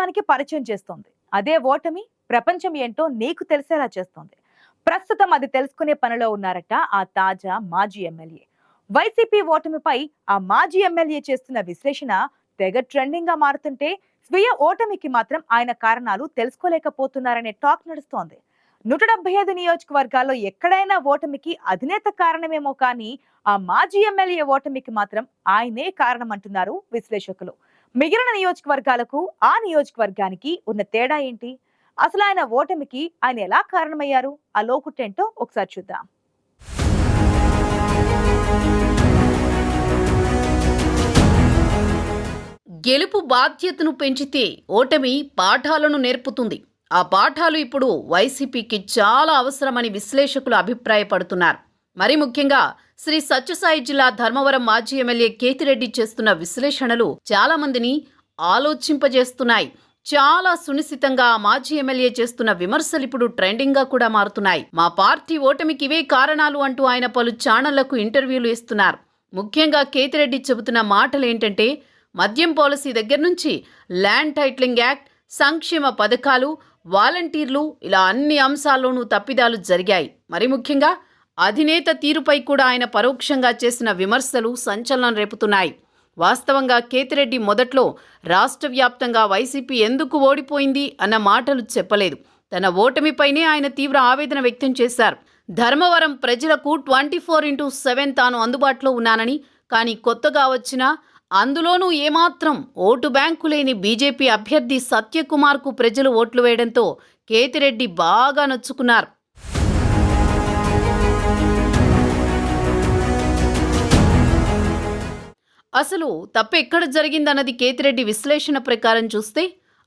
ప్రపంచానికి పరిచయం చేస్తోంది. అదే ఓటమి ప్రపంచం ఏంటో నీకు తెలిసేలా చేస్తోంది. ప్రస్తుతం అది తెలుసుకునే పనిలో ఉన్నారట ఆ తాజా మాజీ ఎమ్మెల్యే. వైసీపీ ఓటమిపై ఆ మాజీ ఎమ్మెల్యే చేస్తున్న విశ్లేషణ తెగ ట్రెండింగ్గా మారుతుంటే స్వీయ ఓటమికి మాత్రం ఆయన కారణాలు తెలుసుకోలేకపోతున్నారనే టాక్ నడుస్తోంది. నూట డెబ్బై ఐదు నియోజకవర్గాల్లో ఎక్కడైనా ఓటమికి అధినేత కారణమేమో కానీ ఆ మాజీ ఎమ్మెల్యే ఓటమికి మాత్రం ఆయనే కారణమంటున్నారు విశ్లేషకులు. మిగిలిన నియోజకవర్గాలకు ఆ నియోజకవర్గానికి ఉన్న తేడా ఏంటి? అసలు ఆయన ఓటమికి ఆయన ఎలా కారణమయ్యారు? ఆ లోకుటేంటో ఒకసారి చూద్దాం. గెలుపు బాధ్యతను పెంచితే ఓటమి పాఠాలను నేర్పుతుంది. ఆ పాఠాలు ఇప్పుడు వైసీపీకి చాలా అవసరమని విశ్లేషకులు అభిప్రాయపడుతున్నారు. మరి ముఖ్యంగా శ్రీ సత్యసాయి జిల్లా ధర్మవరం మాజీ ఎమ్మెల్యే కేతిరెడ్డి చేస్తున్న విశ్లేషణలు చాలా మందిని ఆలోచింపజేస్తున్నాయి. చాలా సునిశ్చితంగా మాజీ ఎమ్మెల్యే చేస్తున్న విమర్శలు ఇప్పుడు ట్రెండింగ్గా కూడా మారుతున్నాయి. మా పార్టీ ఓటమికి ఇవే కారణాలు అంటూ ఆయన పలు ఛానళ్ళకు ఇంటర్వ్యూలు ఇస్తున్నారు. ముఖ్యంగా కేతిరెడ్డి చెబుతున్న మాటలు ఏంటంటే మద్యం పాలసీ దగ్గర నుంచి ల్యాండ్ టైట్లింగ్ యాక్ట్ సంక్షేమ పథకాలు వాలంటీర్లు ఇలా అన్ని అంశాల్లోనూ తప్పిదాలు జరిగాయి. మరి ముఖ్యంగా అధినేత తీరుపై కూడా ఆయన పరోక్షంగా చేసిన విమర్శలు సంచలనం రేపుతున్నాయి. వాస్తవంగా కేతిరెడ్డి మొదట్లో రాష్ట్ర వ్యాప్తంగా వైసీపీ ఎందుకు ఓడిపోయింది అన్న మాటలు చెప్పలేదు. తన ఓటమిపైనే ఆయన తీవ్ర ఆవేదన వ్యక్తం చేశారు. ధర్మవరం ప్రజలకు ట్వంటీ ఫోర్ ఇంటూ సెవెన్ తాను అందుబాటులో ఉన్నానని కానీ కొత్తగా వచ్చిన అందులోనూ ఏమాత్రం ఓటు బ్యాంకు లేని బీజేపీ అభ్యర్థి సత్యకుమార్కు ప్రజలు ఓట్లు వేయడంతో కేతిరెడ్డి బాగా నొచ్చుకున్నారు. అసలు తప్పు ఎక్కడ జరిగిందన్నది కేతిరెడ్డి విశ్లేషణ ప్రకారం చూస్తే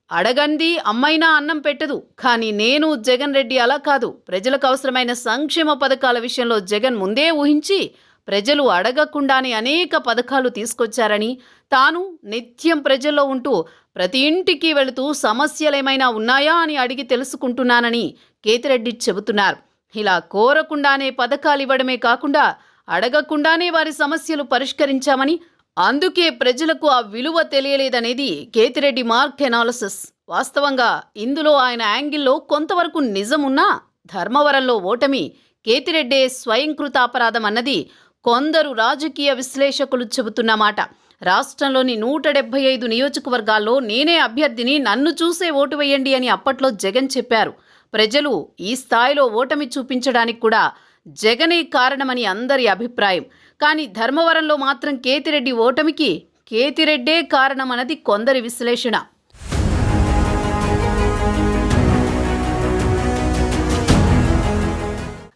అడగంది అమ్మైనా అన్నం పెట్టదు కానీ నేను జగన్ రెడ్డి అలా కాదు. ప్రజలకు అవసరమైన సంక్షేమ పథకాల విషయంలో జగన్ ముందే ఊహించి ప్రజలు అడగకుండానే అనేక పథకాలు తీసుకొచ్చారని తాను నిత్యం ప్రజల్లో ఉంటూ ప్రతి ఇంటికి వెళుతూ సమస్యలేమైనా ఉన్నాయా అని అడిగి తెలుసుకుంటున్నానని కేతిరెడ్డి చెబుతున్నారు. ఇలా కోరకుండానే పథకాలు ఇవ్వడమే కాకుండా అడగకుండానే వారి సమస్యలు పరిష్కరించామని అందుకే ప్రజలకు ఆ విలువ తెలియలేదనేది కేతిరెడ్డి మార్క్ ఎనాలసిస్ వాస్తవంగా ఇందులో ఆయన యాంగిల్లో కొంతవరకు నిజమున్నా ధర్మవరంలో ఓటమి కేతిరెడ్డే స్వయంకృతాపరాధం అన్నది కొందరు రాజకీయ విశ్లేషకులు చెబుతున్నమాట. రాష్ట్రంలోని నూట డెబ్బై ఐదు నియోజకవర్గాల్లో నేనే అభ్యర్థిని నన్ను చూసే ఓటు వేయండి అని అప్పట్లో జగన్ చెప్పారు. ప్రజలు ఈ స్థాయిలో ఓటమి చూపించడానికి కూడా జగనే కారణమని అందరి అభిప్రాయం. కానీ ధర్మవరంలో మాత్రం కేతిరెడ్డి ఓటమికి కేతిరెడ్డే కారణమన్నది కొందరి విశ్లేషణ.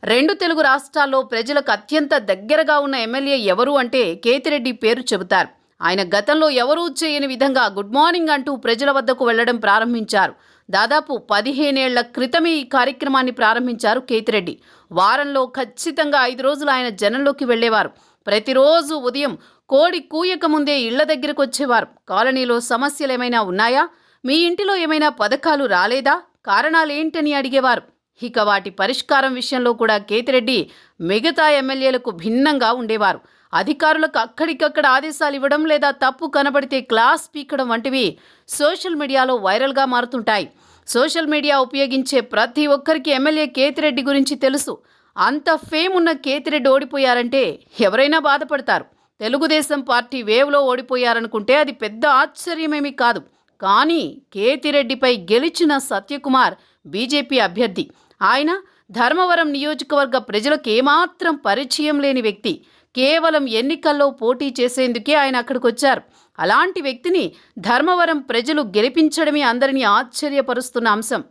రెండు తెలుగు రాష్ట్రాల్లో ప్రజలకు అత్యంత దగ్గరగా ఉన్న ఎమ్మెల్యే ఎవరు అంటే కేతిరెడ్డి పేరు చెబుతారు. ఆయన గతంలో ఎవరూ చేయని విధంగా గుడ్ మార్నింగ్ అంటూ ప్రజల వద్దకు వెళ్ళడం ప్రారంభించారు. దాదాపు పదిహేనేళ్ళ క్రితమే ఈ కార్యక్రమాన్ని ప్రారంభించారు కేతిరెడ్డి. వారంలో ఖచ్చితంగా ఐదు రోజులు ఆయన జనంలోకి వెళ్ళేవారు ప్రతిరోజు ఉదయం కోడి కూయక ముందే ఇళ్ళ దగ్గరకు వచ్చేవారు. కాలనీలో సమస్యలు ఏమైనా ఉన్నాయా? మీ ఇంటిలో ఏమైనా పథకాలు రాలేదా? కారణాలేంటని అడిగేవారు. ఇక వాటి పరిష్కారం విషయంలో కూడా కేతిరెడ్డి మిగతా ఎమ్మెల్యేలకు భిన్నంగా ఉండేవారు. అధికారులకు అక్కడికక్కడ ఆదేశాలు ఇవ్వడం లేదా తప్పు కనబడితే క్లాస్ పీకడం వంటివి సోషల్ మీడియాలో వైరల్గా మారుతుంటాయి. సోషల్ మీడియా ఉపయోగించే ప్రతి ఒక్కరికి ఎమ్మెల్యే కేతిరెడ్డి గురించి తెలుసు. అంత ఫేమ్ ఉన్న కేతిరెడ్డి ఓడిపోయారంటే ఎవరైనా బాధపడతారు. తెలుగుదేశం పార్టీ వేవ్లో ఓడిపోయారనుకుంటే అది పెద్ద ఆశ్చర్యమేమీ కాదు. కానీ కేతిరెడ్డిపై గెలిచిన సత్యకుమార్ బీజేపీ అభ్యర్థి. ఆయన ధర్మవరం నియోజకవర్గ ప్రజలకు ఏమాత్రం పరిచయం లేని వ్యక్తి. కేవలం ఎన్నికల్లో పోటీ చేసేందుకే ఆయన అక్కడికి వచ్చారు అలాంటి వ్యక్తిని ధర్మవరం ప్రజలు గెలిపించడమే అందరినీ ఆశ్చర్యపరుస్తున్న అంశం.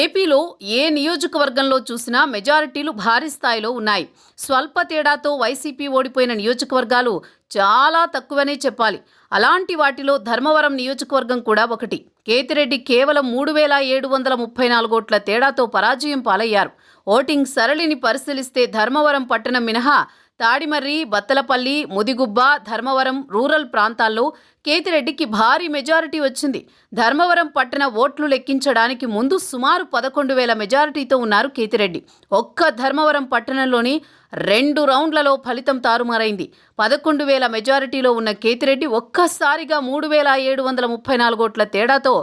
ఏపీలో ఏ నియోజకవర్గంలో చూసినా మెజారిటీలు భారీ స్థాయిలో ఉన్నాయి. స్వల్ప తేడాతో వైసీపీ ఓడిపోయిన నియోజకవర్గాలు చాలా తక్కువనే చెప్పాలి. అలాంటి వాటిలో ధర్మవరం నియోజకవర్గం కూడా ఒకటి. కేతిరెడ్డి కేవలం మూడు వేల ఏడు వందల ముప్పై నాలుగు ఓట్ల తేడాతో పరాజయం పాలయ్యారు. ఓటింగ్ సరళిని పరిశీలిస్తే ధర్మవరం పట్టణం మినహా తాడిమర్రి బత్తలపల్లి ముదిగుబ్బ ధర్మవరం రూరల్ ప్రాంతాల్లో కేతిరెడ్డికి భారీ మెజారిటీ వచ్చింది. ధర్మవరం పట్టణ ఓట్లు లెక్కించడానికి ముందు సుమారు పదకొండు వేల మెజారిటీతో ఉన్నారు కేతిరెడ్డి. ఒక్క ధర్మవరం పట్టణంలోని రెండు రౌండ్లలో ఫలితం తారుమారైంది. పదకొండు వేల మెజారిటీలో ఉన్న కేతిరెడ్డి ఒక్కసారిగా మూడు వేల ఏడు వందల ముప్పై నాలుగు ఓట్ల తేడాతో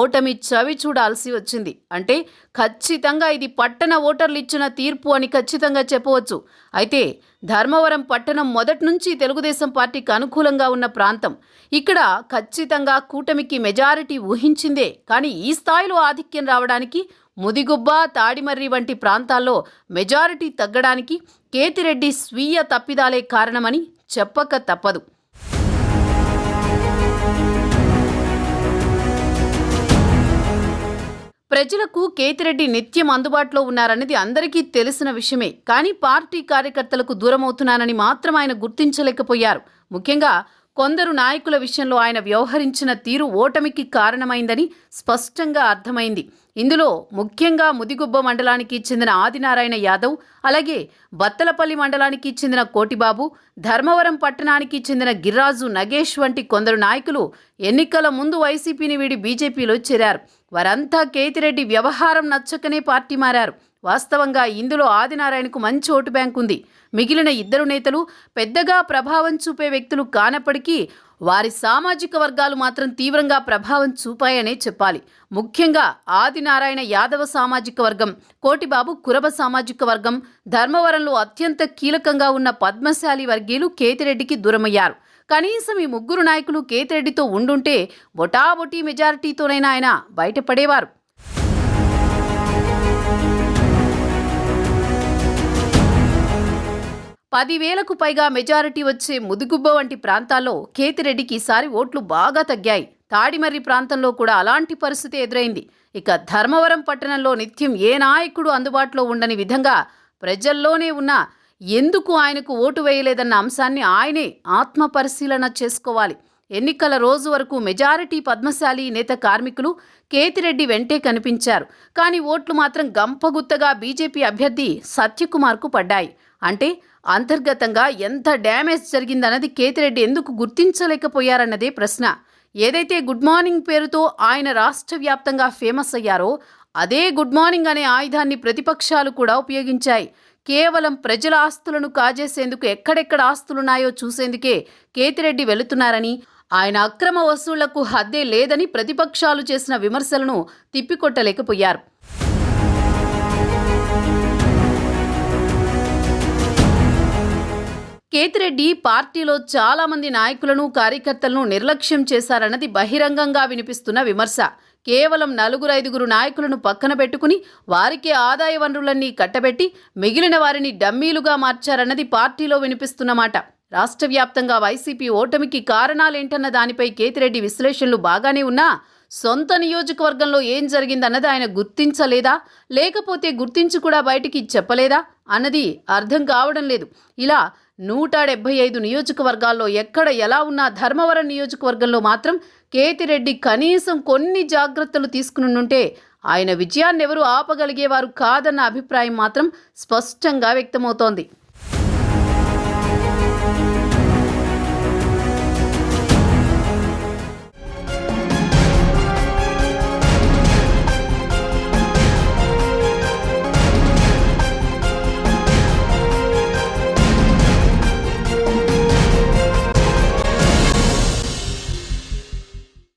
ఓటమి చవి చూడాల్సి వచ్చింది. అంటే ఖచ్చితంగా ఇది పట్టణ ఓటర్లు ఇచ్చిన తీర్పు అని ఖచ్చితంగా చెప్పవచ్చు. అయితే ధర్మవరం పట్టణం మొదటి నుంచి తెలుగుదేశం పార్టీకి అనుకూలంగా ఉన్న ప్రాంతం. ఇక్కడ ఇక్కడ ఖచ్చితంగా కూటమికి మెజారిటీ ఊహించిందే. కానీ ఈ స్థాయిలో ఆధిక్యం రావడానికి ముదిగుబ్బ తాడిమర్రి వంటి ప్రాంతాల్లో మెజారిటీ తగ్గడానికి కేతిరెడ్డి స్వీయ తప్పిదాలే కారణమని చెప్పక తప్పదు. ప్రజలకు కేతిరెడ్డి నిత్యం అందుబాటులో ఉన్నారన్నది అందరికీ తెలిసిన విషయమే. కానీ పార్టీ కార్యకర్తలకు దూరమవుతున్నానని మాత్రం ఆయన గుర్తించలేకపోయారు. ముఖ్యంగా కొందరు నాయకుల విషయంలో ఆయన వ్యవహరించిన తీరు ఓటమికి కారణమైందని స్పష్టంగా అర్థమైంది. ఇందులో ముఖ్యంగా ముదిగుబ్బ మండలానికి చెందిన ఆదినారాయణ యాదవ్ అలాగే బత్తలపల్లి మండలానికి చెందిన కోటిబాబు ధర్మవరం పట్టణానికి చెందిన గిర్రాజు నగేష్ వంటి కొందరు నాయకులు ఎన్నికల ముందు వైసీపీని వీడి బీజేపీలో చేరారు. వారంతా కేతిరెడ్డి వ్యవహారం నచ్చకనే పార్టీ మారారు. వాస్తవంగా ఇందులో ఆదినారాయణకు మంచి ఓటు బ్యాంక్ ఉంది. మిగిలిన ఇద్దరు నేతలు పెద్దగా ప్రభావం చూపే వ్యక్తులు కానప్పటికీ వారి సామాజిక వర్గాలు మాత్రం తీవ్రంగా ప్రభావం చూపాయనే చెప్పాలి. ముఖ్యంగా ఆదినారాయణ యాదవ సామాజిక వర్గం కోటిబాబు కురబ సామాజిక వర్గం ధర్మవరంలో అత్యంత కీలకంగా ఉన్న పద్మశాలి వర్గీయులు కేతిరెడ్డికి దూరమయ్యారు. కనీసం ఈ ముగ్గురు నాయకులు కేతిరెడ్డితో ఉండుంటే బొటాబొటీ మెజారిటీతోనైనా ఆయన బయటపడేవారు. పదివేలకు పైగా మెజారిటీ వచ్చే ముదుగుబ్బ వంటి ప్రాంతాల్లో కేతిరెడ్డికి ఈసారి ఓట్లు బాగా తగ్గాయి. తాడిమర్రి ప్రాంతంలో కూడా అలాంటి పరిస్థితి ఎదురైంది. ఇక ధర్మవరం పట్టణంలో నిత్యం ఏ నాయకుడు అందుబాటులో ఉండని విధంగా ప్రజల్లోనే ఉన్న ఎందుకు ఆయనకు ఓటు వేయలేదన్న అంశాన్ని ఆయనే ఆత్మ పరిశీలన చేసుకోవాలి. ఎన్నికల రోజు వరకు మెజారిటీ పద్మశాలి నేత కార్మికులు కేతిరెడ్డి వెంటే కనిపించారు. కానీ ఓట్లు మాత్రం గంపగుత్తగా బీజేపీ అభ్యర్థి సత్యకుమార్కు పడ్డాయి. అంటే అంతర్గతంగా ఎంత డ్యామేజ్ జరిగిందన్నది కేతిరెడ్డి ఎందుకు గుర్తించలేకపోయారన్నదే ప్రశ్న. ఏదైతే గుడ్ మార్నింగ్ పేరుతో ఆయన రాష్ట్ర వ్యాప్తంగా ఫేమస్ అయ్యారో అదే గుడ్ మార్నింగ్ అనే ఆయుధాన్ని ప్రతిపక్షాలు కూడా ఉపయోగించాయి. కేవలం ప్రజల ఆస్తులను కాజేసేందుకు ఎక్కడెక్కడ ఆస్తులున్నాయో చూసేందుకే కేతిరెడ్డి వెళుతున్నారని ఆయన అక్రమ వసూళ్ళకు హద్దే లేదని ప్రతిపక్షాలు చేసిన విమర్శలను తిప్పికొట్టలేకపోయారు. కేతిరెడ్డి పార్టీలో చాలా మంది నాయకులను కార్యకర్తలను నిర్లక్ష్యం చేశారన్నది బహిరంగంగా వినిపిస్తున్న విమర్శ. కేవలం నలుగురు ఐదుగురు నాయకులను పక్కన పెట్టుకుని వారికే ఆదాయ వనరులన్నీ కట్టబెట్టి మిగిలిన వారిని డమ్మీలుగా మార్చారన్నది పార్టీలో వినిపిస్తున్నమాట రాష్ట్ర వ్యాప్తంగా వైసీపీ ఓటమికి కారణాలేంటన్న దానిపై కేతిరెడ్డి విశ్లేషణలు బాగానే ఉన్నా సొంత నియోజకవర్గంలో ఏం జరిగిందన్నది ఆయన గుర్తించలేదా? లేకపోతే గుర్తించి కూడా బయటికి చెప్పలేదా? అన్నది అర్థం కావడం లేదు. ఇలా నూట డెబ్బై ఐదు నియోజకవర్గాల్లో ఎక్కడ ఎలా ఉన్నా ధర్మవరం నియోజకవర్గంలో మాత్రం కేతిరెడ్డి కనీసం కొన్ని జాగ్రత్తలు తీసుకునుంటే ఆయన విజయాన్ని ఎవరు ఆపగలిగేవారు కాదన్న అభిప్రాయం మాత్రం స్పష్టంగా వ్యక్తమవుతోంది.